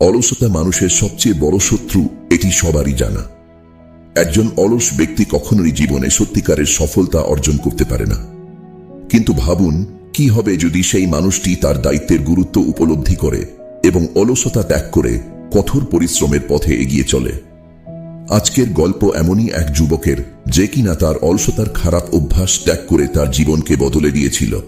অলসতা মানুষের সবচেয়ে বড় শত্রু, এটি সবারই জানা। একজন অলস ব্যক্তি কখনোই জীবনে সত্যিকারের সফলতা অর্জন করতে পারে না। কিন্তু ভাবুন, কি হবে যদি সেই মানুষটি তার দায়িত্বের গুরুত্ব উপলব্ধি করে এবং অলসতা ত্যাগ করে কঠোর পরিশ্রমের পথে এগিয়ে চলে। আজকের গল্প এমনই এক যুবকের, যে কিনা তার অলসতার খারাপ অভ্যাস ত্যাগ করে তার জীবনকে বদলে দিয়েছিল।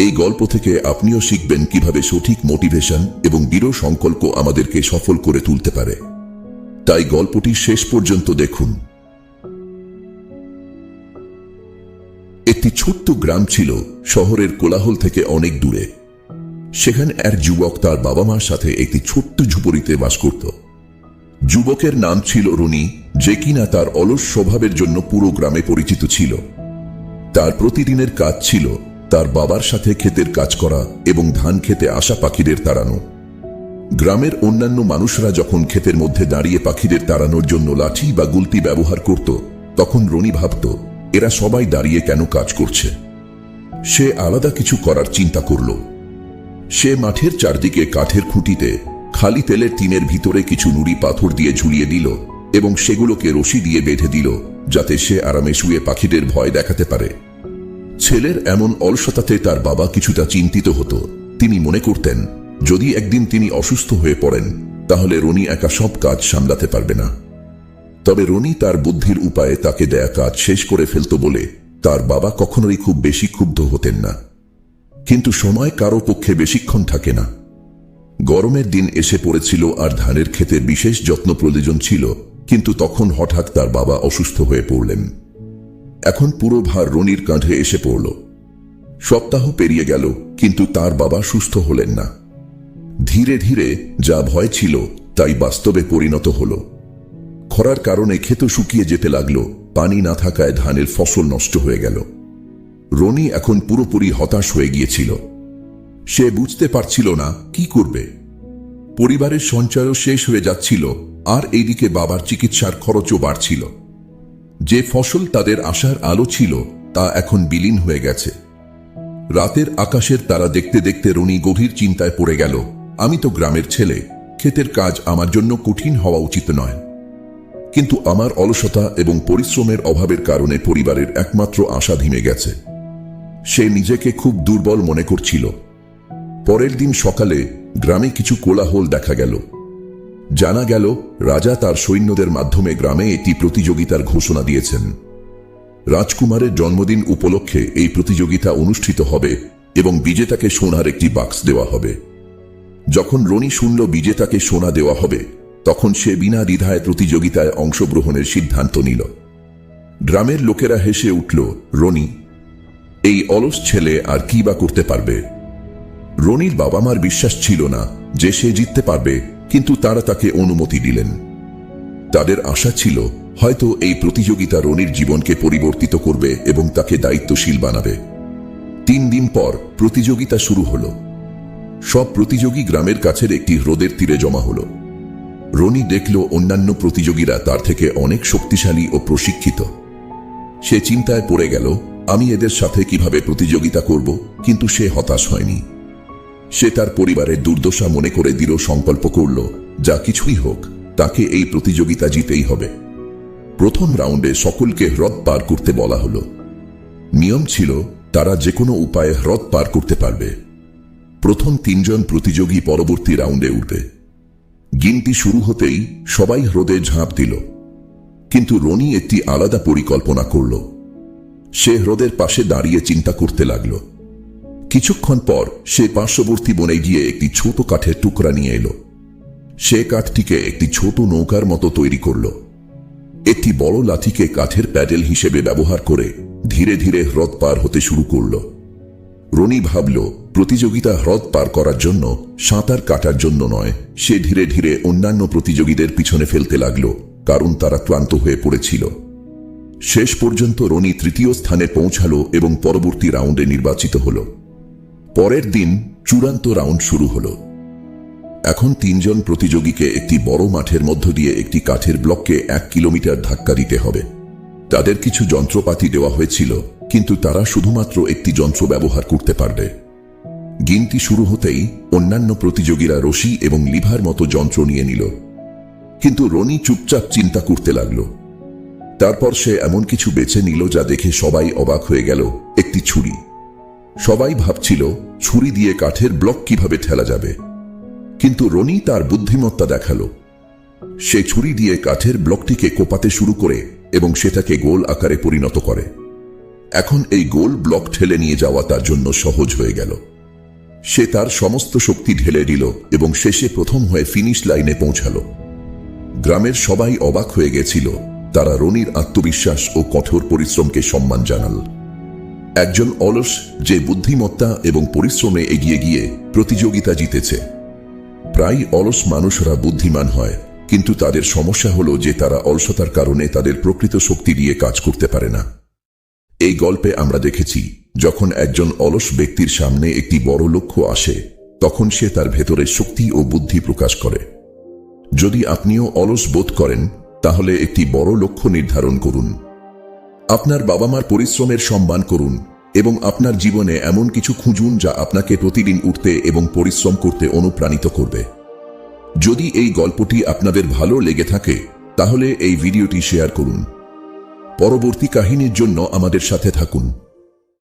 এই গল্প থেকে আপনিও শিখবেন কীভাবে সঠিক মোটিভেশন এবং দৃঢ় সংকল্প আমাদেরকে সফল করে তুলতে পারে। তাই গল্পটি শেষ পর্যন্ত দেখুন। একটি ছোট্ট গ্রাম ছিল শহরের কোলাহল থেকে অনেক দূরে। সেখানে এক যুবক তার বাবা মার সাথে একটি ছোট্ট ঝুপড়িতে বাস করত। যুবকের নাম ছিল রনি, যে কিনা তার অলস স্বভাবের জন্য পুরো গ্রামে পরিচিত ছিল। তার প্রতিদিনের কাজ ছিল তার বাবার সাথে ক্ষেতের কাজ করা এবং ধান খেতে আসা পাখিদের তাড়ানো। গ্রামের অন্যান্য মানুষরা যখন ক্ষেতের মধ্যে দাঁড়িয়ে পাখিদের তাড়ানোর জন্য লাঠি বা গুলতি ব্যবহার করত, তখন রনি ভাবত, এরা সবাই দাঁড়িয়ে কেন কাজ করছে? সে আলাদা কিছু করার চিন্তা করল। সে মাঠের চারদিকে কাঠের খুঁটিতে খালি তেলের টিনের ভিতরে কিছু নুড়ি পাথর দিয়ে ঝুলিয়ে দিল এবং সেগুলোকে রশি দিয়ে বেঁধে দিল, যাতে সে আরামে শুয়ে পাখিদের ভয় দেখাতে পারে। ছেলের এমন অলসতাতে তার বাবা কিছুটা চিন্তিত হতো। তিনি মনে করতেন, যদি একদিন তিনি অসুস্থ হয়ে পড়েন, তাহলে রনি একা সব কাজ সামলাতে পারবে না। তবে রনি তার বুদ্ধির উপায়ে তাকে দেয়া কাজ শেষ করে ফেলত বলে তার বাবা কখনোই খুব বেশি ক্ষুব্ধ হতেন না। কিন্তু সময় কারও পক্ষে বেশিক্ষণ থাকে না। গরমের দিন এসে পড়েছিল আর ধানের ক্ষেতে বিশেষ যত্ন প্রয়োজন ছিল, কিন্তু তখন হঠাৎ তার বাবা অসুস্থ হয়ে পড়লেন। এখন পুরো ভার রনির কাঁধে এসে পড়ল। সপ্তাহ পেরিয়ে গেল, কিন্তু তার বাবা সুস্থ হলেন না। ধীরে ধীরে যা ভয় ছিল, তাই বাস্তবে পরিণত হল। খরার কারণে ক্ষেত শুকিয়ে যেতে লাগল, পানি না থাকায় ধানের ফসল নষ্ট হয়ে গেল। রনি এখন পুরোপুরি হতাশ হয়ে গিয়েছিল। সে বুঝতে পারছিল না, কি করবে? পরিবারের সঞ্চয়ও শেষ হয়ে যাচ্ছিল, আর এইদিকে বাবার চিকিৎসার খরচও বাড়ছিল। যে ফসল তাদের আশার আলো ছিল, তা এখন বিলীন হয়ে গেছে। রাতের আকাশের তারা দেখতে দেখতে রনি গভীর চিন্তায় পড়ে গেল, আমি তো গ্রামের ছেলে, ক্ষেতের কাজ আমার জন্য কঠিন হওয়া উচিত নয়। কিন্তু আমার অলসতা এবং পরিশ্রমের অভাবের কারণে পরিবারের একমাত্র আশা ধিমে গেছে। সে নিজেকে খুব দুর্বল মনে করছিল। পরের দিন সকালে গ্রামে কিছু কোলাহল দেখা গেল। জানা গেল, রাজা তার সৈন্যদের মাধ্যমে গ্রামে একটি প্রতিযোগিতার ঘোষণা দিয়েছেন। রাজকুমারের জন্মদিন উপলক্ষে এই প্রতিযোগিতা অনুষ্ঠিত হবে এবং বিজেতাকে সোনার একটি বাক্স দেওয়া হবে। যখন রনি শুনল বিজেতাকে সোনা দেওয়া হবে, তখন সে বিনা দ্বিধায় প্রতিযোগিতায় অংশগ্রহণের সিদ্ধান্ত নিল। গ্রামের লোকেরা হেসে উঠল, রনি, এই অলস ছেলে আর কি বা করতে পারবে? রনির বাবা মার বিশ্বাস ছিল না যে সে জিততে পারবে কিন্তু তারা তাকে অনুমতি দিলেন। তাদের আশা ছিল, হয়তো এই প্রতিযোগিতা রনির জীবনকে পরিবর্তিত করবে এবং তাকে দায়িত্বশীল বানাবে। তিন দিন পর প্রতিযোগিতা শুরু হলো। সব প্রতিযোগী গ্রামের কাছের একটি হ্রদের তীরে জমা হল। রনি দেখল অন্যান্য প্রতিযোগীরা তার থেকে অনেক শক্তিশালী ও প্রশিক্ষিত। সে চিন্তায় পড়ে গেল, আমি এদের সাথে কীভাবে প্রতিযোগিতা করব, কিন্তু সে হতাশ হয়নি। সে তার পরিবারের দুর্দশা মনে করে দৃঢ় সংকল্প করল, যা কিছুই হোক, তাকে এই প্রতিযোগিতা জিতেই হবে। প্রথম রাউন্ডে সকলকে হ্রদ পার করতে বলা হলো। নিয়ম ছিল, তারা যে কোনো উপায়ে হ্রদ পার করতে পারবে। প্রথম তিনজন প্রতিযোগী পরবর্তী রাউন্ডে উঠবে। গিনতি শুরু হতেই সবাই হ্রদে ঝাঁপ দিল। কিন্তু রনি একটি আলাদা পরিকল্পনা করল। সে হ্রদের পাশে দাঁড়িয়ে চিন্তা করতে লাগল। কিছুক্ষণ পর সে পার্শ্ববর্তী বনে গিয়ে একটি ছোট কাঠের টুকরা নিয়ে এলো। সে কাঠটিকে একটি ছোট নৌকার মতো তৈরি করল। একটি বড় লাঠিকে কাঠের প্যাডেল হিসেবে ব্যবহার করে ধীরে ধীরে হ্রদ পার হতে শুরু করল। রনি ভাবল, প্রতিযোগিতা হ্রদ পার করার জন্য সাঁতার কাটার জন্য নয়, সে ধীরে ধীরে অন্যান্য প্রতিযোগীদের পিছনে ফেলতে লাগল, কারণ তারা ক্লান্ত হয়ে পড়েছিল। শেষ পর্যন্ত রনি তৃতীয় স্থানে পৌঁছালো এবং পরবর্তী রাউন্ডে নির্বাচিত হল। পরের দিন চূড়ান্ত রাউন্ড শুরু হলো। এখন তিনজন প্রতিযোগীকে একটি বড় মাঠের মধ্য দিয়ে একটি কাঠের ব্লককে এক কিলোমিটার ধাক্কা দিতে হবে। তাদের কিছু যন্ত্রপাতি দেওয়া হয়েছিল, কিন্তু তারা শুধুমাত্র একটি যন্ত্র ব্যবহার করতে পারবে। গিনতি শুরু হতেই অন্যান্য প্রতিযোগীরা রশি এবং লিভার মতো যন্ত্র নিয়ে নিল। কিন্তু রনি চুপচাপ চিন্তা করতে লাগল। তারপর সে এমন কিছু বেছে নিল যা দেখে সবাই অবাক হয়ে গেল, একটি ছুরি। সবাই ভাবছিল, ছুরি দিয়ে কাঠের ব্লক কীভাবে ঠেলা যাবে। কিন্তু রনি তার বুদ্ধিমত্তা দেখাল। সে ছুরি দিয়ে কাঠের ব্লকটিকে কোপাতে শুরু করে এবং সেটাকে গোল আকারে পরিণত করে। এখন এই গোল ব্লক ঠেলে নিয়ে যাওয়া তার জন্য সহজ হয়ে গেল। সে তার সমস্ত শক্তি ঢেলে দিল এবং শেষে প্রথম হয়ে ফিনিশ লাইনে পৌঁছালো। গ্রামের সবাই অবাক হয়ে গেছিল, তারা রনির আত্মবিশ্বাস ও কঠোর পরিশ্রমকে সম্মান জানাল। একজন অলস যে বুদ্ধিমত্তা এবং পরিশ্রমে এগিয়ে গিয়ে প্রতিযোগিতা জিতেছে। প্রায় অলস মানুষরা বুদ্ধিমান হয়, কিন্তু তাদের সমস্যা হলো যে তারা অলসতার কারণে তাদের প্রকৃত শক্তি দিয়ে কাজ করতে পারে না। এই গল্পে আমরা দেখেছি, যখন একজন অলস ব্যক্তির সামনে একটি বড় লক্ষ্য আসে, তখন সে তার ভেতরে শক্তি ও বুদ্ধি প্রকাশ করে। যদি আপনিও অলস বোধ করেন, তাহলে একটি বড় লক্ষ্য নির্ধারণ করুন। আপনার বাবা মার পরিশ্রমের সম্মান করুন এবং আপনার জীবনে এমন কিছু খুঁজুন যা আপনাকে প্রতিদিন উঠতে এবং পরিশ্রম করতে অনুপ্রাণিত করবে। যদি এই গল্পটি আপনাদের ভালো লেগে থাকে, তাহলে এই ভিডিওটি শেয়ার করুন। পরবর্তী কাহিনীর জন্য আমাদের সাথে থাকুন।